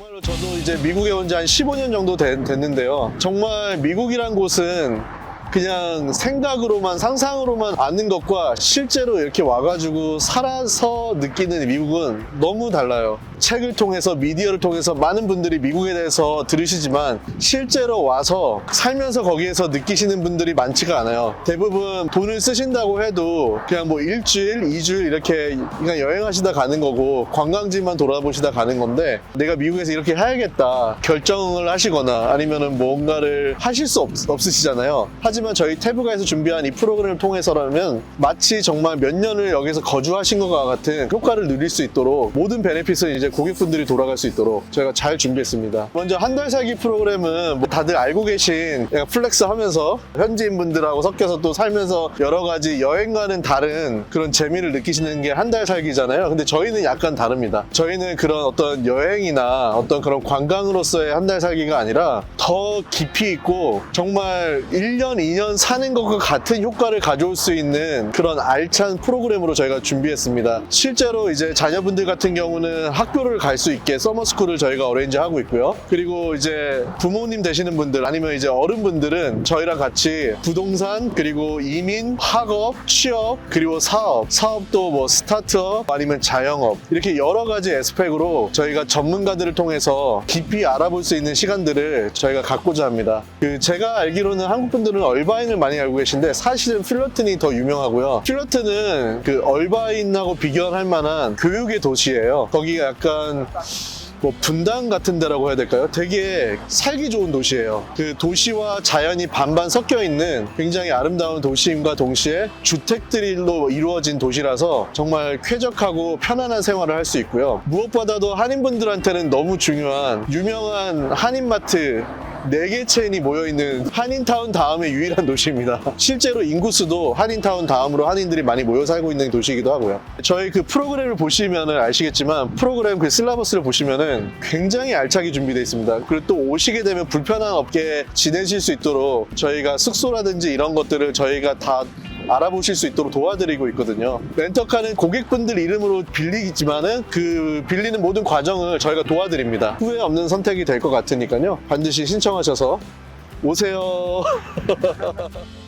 정말로 저도 이제 미국에 온 지 한 15년 정도 된- 됐는데요. 정말 미국이란 곳은 그냥 생각으로만 상상으로만 아는 것과 실제로 이렇게 와가지고 살아서 느끼는 미국은 너무 달라요. 책을 통해서 미디어를 통해서 많은 분들이 미국에 대해서 들으시지만 실제로 와서 살면서 거기에서 느끼시는 분들이 많지가 않아요. 대부분 돈을 쓰신다고 해도 그냥 뭐 일주일, 이주일 이렇게 그냥 여행하시다 가는 거고 관광지만 돌아보시다 가는 건데 내가 미국에서 이렇게 해야겠다 결정을 하시거나 아니면은 뭔가를 하실 수 없, 없으시잖아요. 하지만 저희 태브가에서 준비한 이 프로그램을 통해서라면 마치 정말 몇 년을 여기서 거주하신 것과 같은 효과를 누릴 수 있도록 모든 베네핏을 이제 고객분들이 돌아갈 수 있도록 저희가 잘 준비했습니다. 먼저 한 달 살기 프로그램은 뭐 다들 알고 계신 플렉스 하면서 현지인 분들하고 섞여서 또 살면서 여러 가지 여행과는 다른 그런 재미를 느끼시는 게 한 달 살기잖아요. 근데 저희는 약간 다릅니다. 저희는 그런 어떤 여행이나 어떤 그런 관광으로서의 한 달 살기가 아니라 더 깊이 있고 정말 1년, 2년 사는 것과 같은 효과를 가져올 수 있는 그런 알찬 프로그램으로 저희가 준비했습니다. 실제로 이제 자녀분들 같은 경우는 학교 를갈수 있게 서머스쿨을 저희가 어레인지 하고 있고요. 그리고 이제 부모님 되시는 분들 아니면 이제 어른분들은 저희랑 같이 부동산 그리고 이민, 학업, 취업 그리고 사업, 사업도 뭐 스타트업 아니면 자영업 이렇게 여러 가지 에스펙으로 저희가 전문가들을 통해서 깊이 알아볼 수 있는 시간들을 저희가 갖고자 합니다. 그 제가 알기로는 한국 분들은 얼바인을 많이 알고 계신데 사실은 필러튼이 더 유명하고요. 필러튼은 그 얼바인하고 비교할 만한 교육의 도시예요. 거기가 약간 뭐 분당 같은 데라고 해야 될까요? 되게 살기 좋은 도시예요. 그 도시와 자연이 반반 섞여 있는 굉장히 아름다운 도시임과 동시에 주택들로 이루어진 도시라서 정말 쾌적하고 편안한 생활을 할 수 있고요. 무엇보다도 한인분들한테는 너무 중요한 유명한 한인마트 네개 체인이 모여 있는 한인타운 다음에 유일한 도시입니다. 실제로 인구수도 한인타운 다음으로 한인들이 많이 모여 살고 있는 도시이기도 하고요. 저희 그 프로그램을 보시면은 아시겠지만 프로그램 그 실라버스를 보시면은 굉장히 알차게 준비되어 있습니다. 그리고 또 오시게 되면 불편함 없게 지내실 수 있도록 저희가 숙소라든지 이런 것들을 저희가 다 알아보실 수 있도록 도와드리고 있거든요. 렌터카는 고객분들 이름으로 빌리지만은 그 빌리는 모든 과정을 저희가 도와드립니다. 후회 없는 선택이 될 것 같으니까요. 반드시 신청하셔서 오세요.